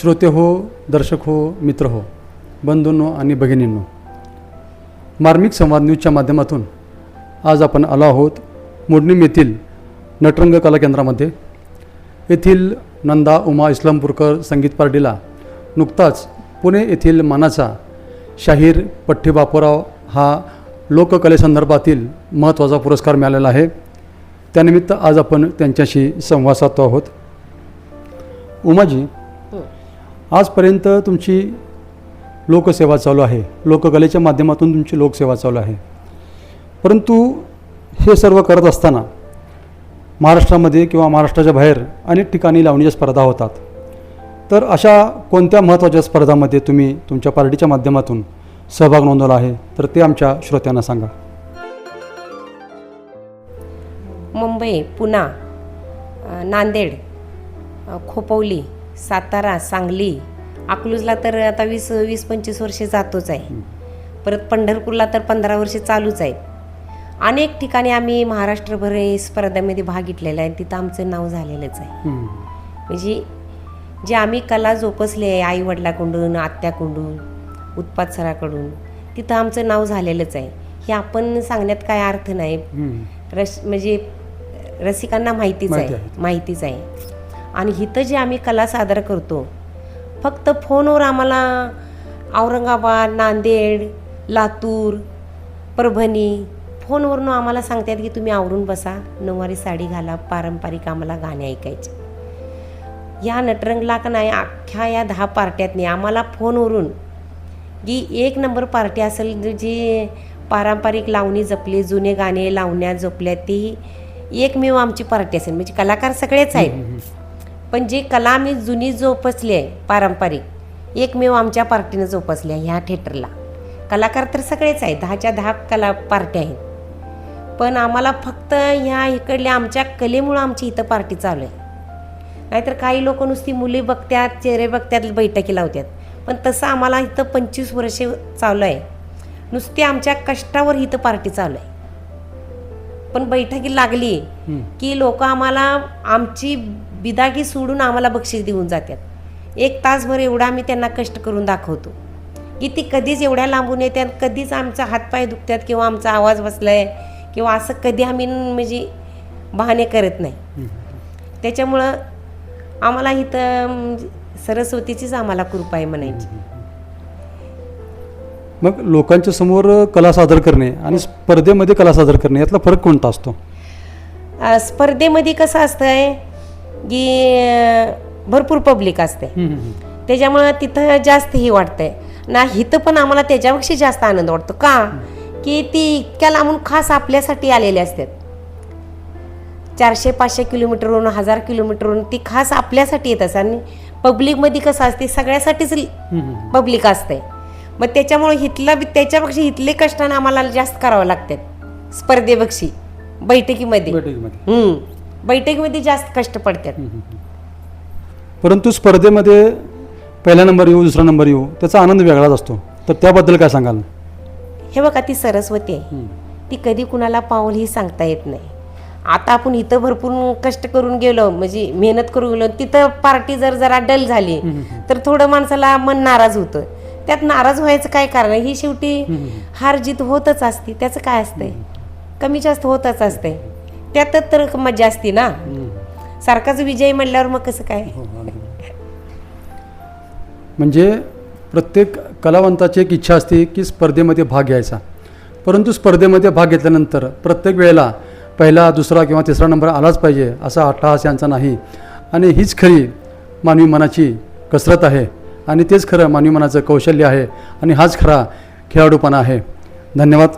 श्रोते हो दर्शक हो मित्र हो बंधूंनो आणि भगिनींनो मार्मिक संवाद न्यूजच्या माध्यमातून आज आपण आलो आहोत मोडणीम येथील नटरंग कला केंद्रामध्ये. येथील नंदा उमा इस्लामपूरकर संगीत पार्टीला नुकताच पुणे येथील मानाचा शाहीर पठ्ठी बापूराव हा लोककलेसंदर्भातील महत्त्वाचा पुरस्कार मिळालेला आहे. त्यानिमित्त आज आपण त्यांच्याशी संवाद साधतो आहोत. उमाजी आजपर्यंत तुमची लोकसेवा चालू आहे. लोककलेच्या माध्यमातून तुमची लोकसेवा चालू आहे. परंतु हे सर्व करत असताना महाराष्ट्रामध्ये किंवा महाराष्ट्राच्या बाहेर अनेक ठिकाणी लावणीच्या स्पर्धा होतात. तर अशा कोणत्या महत्त्वाच्या स्पर्धामध्ये तुम्ही तुमच्या पार्टीच्या माध्यमातून सहभाग नोंदवला आहे? तर ते आमच्या श्रोत्यांना सांगा. मुंबई पुणा नांदेड खोपवली सातारा सांगली. अकलूजला तर आता वीस वीस पंचवीस वर्षे जातोच आहे. परत पंढरपूरला तर पंधरा वर्षे चालूच आहेत. अनेक ठिकाणी आम्ही महाराष्ट्रभर हे स्पर्धेमध्ये भाग घेतलेला आहे. तिथं आमचं नाव झालेलंच आहे. म्हणजे जे आम्ही कला जोपासली आहे आई वडिलाकडून आत्याकडून उत्पाद सराकडून तिथं आमचं नाव झालेलंच आहे. हे आपण सांगण्यात काय अर्थ नाही. रस म्हणजे रसिकांना माहितीच माहिती आहे आहे. माहितीच आहे. आणि इथं जे आम्ही कला सादर करतो फक्त फोनवर आम्हाला औरंगाबाद नांदेड लातूर परभणी फोनवरून आम्हाला सांगतात की तुम्ही आवरून बसा नऊवारी साडी घाला पारंपरिक आम्हाला गाणे ऐकायचे. या नटरंगला का नाही अख्ख्या या दहा पार्ट्यातनी आम्हाला फोनवरून की एक नंबर पार्टी असेल जी पारंपरिक लावणी जपली जुने गाणे लावण्या जपल्या ती एकमेव आमची पार्टी असेल. म्हणजे कलाकार सगळेच आहेत. पण जे कला आम्ही जुनी जोपासली आहे पारंपरिक एकमेव आमच्या पार्टीनं जोपासली आहे ह्या थिएटरला. कलाकार तर सगळेच आहेत दहाच्या दहा कला पार्ट्या आहेत. पण आम्हाला फक्त ह्या इकडल्या आमच्या कलेमुळं आमची इथं पार्टी चालू आहे. नाहीतर काही लोक नुसती मुली बघतात चेहरे बघतात बैठकी लावतात पण तसं आम्हाला इथं पंचवीस वर्षे चालू आहे. नुसती आमच्या कष्टावर इथं पार्टी चालू आहे. पण बैठकी लागली. की लोक आम्हाला आमची बिदागी सोडून आम्हाला बक्षीस देऊन जातात एक तासभर एवढा आम्ही त्यांना कष्ट करून दाखवतो. की ती कधीच एवढ्या लांबून येतात कधीच आमचा हातपाय दुखतात किंवा आमचा आवाज बसलाय किंवा असं कधी आम्ही म्हणजे बहाणे करत नाही. त्याच्यामुळं आम्हाला इथं म्हणजे सरस्वतीचीच आम्हाला कृपा आहे म्हणायची. मग लोकांच्या समोर कला सादर करणे आणि स्पर्धेमध्ये कला सादर करणे यातला फरक कोणता असतो? स्पर्धेमध्ये कसं असतंय की भरपूर पब्लिक असते. त्याच्यामुळं तिथं जास्त हे वाटतंय. ना इथं पण आम्हाला त्याच्यापेक्षा जास्त आनंद वाटतो. का? की ती इतक्या लांबून खास आपल्यासाठी आलेले असतात. चारशे पाचशे किलोमीटरवरून हजार किलोमीटरवरून ती खास आपल्यासाठी येत असतात आणि पब्लिकमध्ये कसं असते सगळ्यासाठीच पब्लिक असते. मग त्याच्यामुळे इथलं बी- त्याच्यापेक्षा इथले कष्टानं आम्हाला जास्त करावं लागतात. स्पर्धेपेक्षा बैठकीमध्ये. बैठकीमध्ये जास्त कष्ट पडतात. परंतु स्पर्धेमध्ये पहिला नंबर येऊ दुसरा नंबर येऊ त्याचा आनंद वेगळाच असतो. तर त्याबद्दल काय सांगाल? हे बघा ती सरस्वती आहे. ती कधी कुणाला पावल ही सांगता येत नाही. आता आपण इथं भरपूर कष्ट करून गेलो म्हणजे मेहनत करून गेलो तिथं पार्टी जर जरा डल झाली तर थोडं माणसाला मन नाराज होतं. त्यात नाराज व्हायचं काय कारण ही शेवटी हार जीत होतच असते. त्याचं काय असतंय? कमी जास्त होतच असते त्यातच तर मजा असते ना. सारखाच विजय म्हणल्यावर मग कसं काय? म्हणजे प्रत्येक कलावंताची एक इच्छा असते की स्पर्धेमध्ये भाग घ्यायचा. परंतु स्पर्धेमध्ये भाग घेतल्यानंतर प्रत्येक वेळेला पहिला दुसरा किंवा तिसरा नंबर आलाच पाहिजे असा अट्टहास यांचा नाही. आणि हीच खरी मानवी मनाची कसरत आहे. आणि तेच खरं मानवी मनाचं कौशल्य आहे. आणि हाच खरा खेळाडूपणा आहे. धन्यवाद.